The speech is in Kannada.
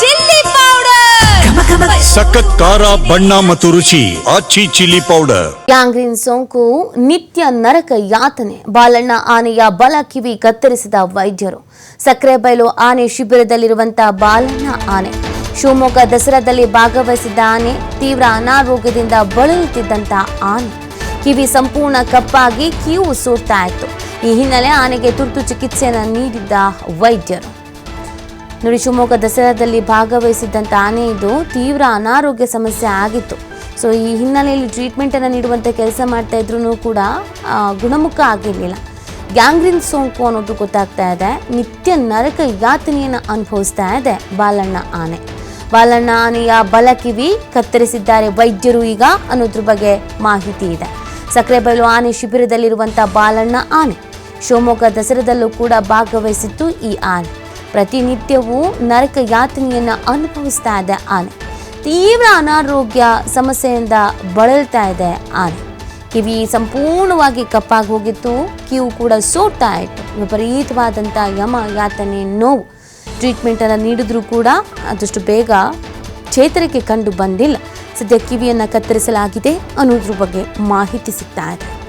Chilli powder. ಸಖತ್ ಖಾರ ಬಣ್ಣ ಮತ್ತು ರುಚಿ. ಆಚಿ ಚಿಲ್ಲಿ ಪೌಡರ್. ಗ್ಯಾಂಗ್ರೀನ್ ಸೋಂಕು ನಿತ್ಯ ನರಕ ಯಾತನೆ. ಬಾಲಣ್ಣ ಆನೆಯ ಬಲ ಕಿವಿ ಕತ್ತರಿಸಿದ ವೈದ್ಯರು. ಸಕ್ಕರೆಬೈಲು ಆನೆ ಶಿಬಿರದಲ್ಲಿರುವಂತಹ ಬಾಲಣ್ಣ ಆನೆ. ಶಿವಮೊಗ್ಗ ದಸರಾದಲ್ಲಿ ಭಾಗವಹಿಸಿದ ಆನೆ ತೀವ್ರ ಅನಾರೋಗ್ಯದಿಂದ ಬಳಲುತ್ತಿದ್ದಂತ ಆನೆ. ಕಿವಿ ಸಂಪೂರ್ಣ ಕಪ್ಪಾಗಿ ಕಿವು ಸೂರ್ತಾ ಇತ್ತು. ಈ ಹಿನ್ನೆಲೆ ಆನೆಗೆ ತುರ್ತು ಚಿಕಿತ್ಸೆಯನ್ನು ನೀಡಿದ್ದ ವೈದ್ಯರು. ನೋಡಿ ಶಿವಮೊಗ್ಗ ದಸರಾದಲ್ಲಿ ಭಾಗವಹಿಸಿದ್ದಂಥ ಆನೆ ಇದು ತೀವ್ರ ಅನಾರೋಗ್ಯ ಸಮಸ್ಯೆ ಆಗಿತ್ತು. ಸೊ ಈ ಹಿನ್ನೆಲೆಯಲ್ಲಿ ಟ್ರೀಟ್ಮೆಂಟನ್ನು ನೀಡುವಂಥ ಕೆಲಸ ಮಾಡ್ತಾ ಇದ್ರೂ ಕೂಡ ಗುಣಮುಖ ಆಗಿರಲಿಲ್ಲ. ಗ್ಯಾಂಗ್ರಿನ್ ಸೋಂಕು ಅನ್ನೋದು ಗೊತ್ತಾಗ್ತಾ ಇದೆ. ನಿತ್ಯ ನರಕ ಯಾತನೆಯನ್ನು ಅನುಭವಿಸ್ತಾ ಇದೆ ಬಾಲಣ್ಣ ಆನೆ. ಬಾಲಣ್ಣ ಆನೆಯ ಬಲ ಕಿವಿ ಕತ್ತರಿಸಿದ್ದಾರೆ ವೈದ್ಯರು ಈಗ ಅನ್ನೋದ್ರ ಬಗ್ಗೆ ಮಾಹಿತಿ ಇದೆ. ಸಕ್ಕರೆಬೈಲು ಆನೆ ಶಿಬಿರದಲ್ಲಿರುವಂಥ ಬಾಲಣ್ಣ ಆನೆ. ಶಿವಮೊಗ್ಗ ದಸರಾದಲ್ಲೂ ಕೂಡ ಭಾಗವಹಿಸಿತ್ತು ಈ ಆನೆ. ಪ್ರತಿನಿತ್ಯವೂ ನರಕ ಯಾತನೆಯನ್ನು ಅನುಭವಿಸ್ತಾ ಇದೆ ಆನೆ. ತೀವ್ರ ಅನಾರೋಗ್ಯ ಸಮಸ್ಯೆಯಿಂದ ಬಳಲ್ತಾ ಇದೆ ಆನೆ. ಕಿವಿ ಸಂಪೂರ್ಣವಾಗಿ ಕಪ್ಪಾಗಿ ಹೋಗಿತ್ತು. ಕಿವು ಕೂಡ ಸೋಡ್ತಾ ಇತ್ತು. ವಿಪರೀತವಾದಂಥ ಯಮ ಯಾತನೆ ನೋವು ಟ್ರೀಟ್ಮೆಂಟನ್ನು ನೀಡಿದ್ರೂ ಕೂಡ ಅದಷ್ಟು ಬೇಗ ಚೇತರಿಕೆ ಕಂಡು ಬಂದಿಲ್ಲ. ಸದ್ಯ ಕಿವಿಯನ್ನು ಕತ್ತರಿಸಲಾಗಿದೆ ಅನ್ನೋದ್ರ ಬಗ್ಗೆ ಮಾಹಿತಿ ಸಿಗ್ತಾ ಇದೆ.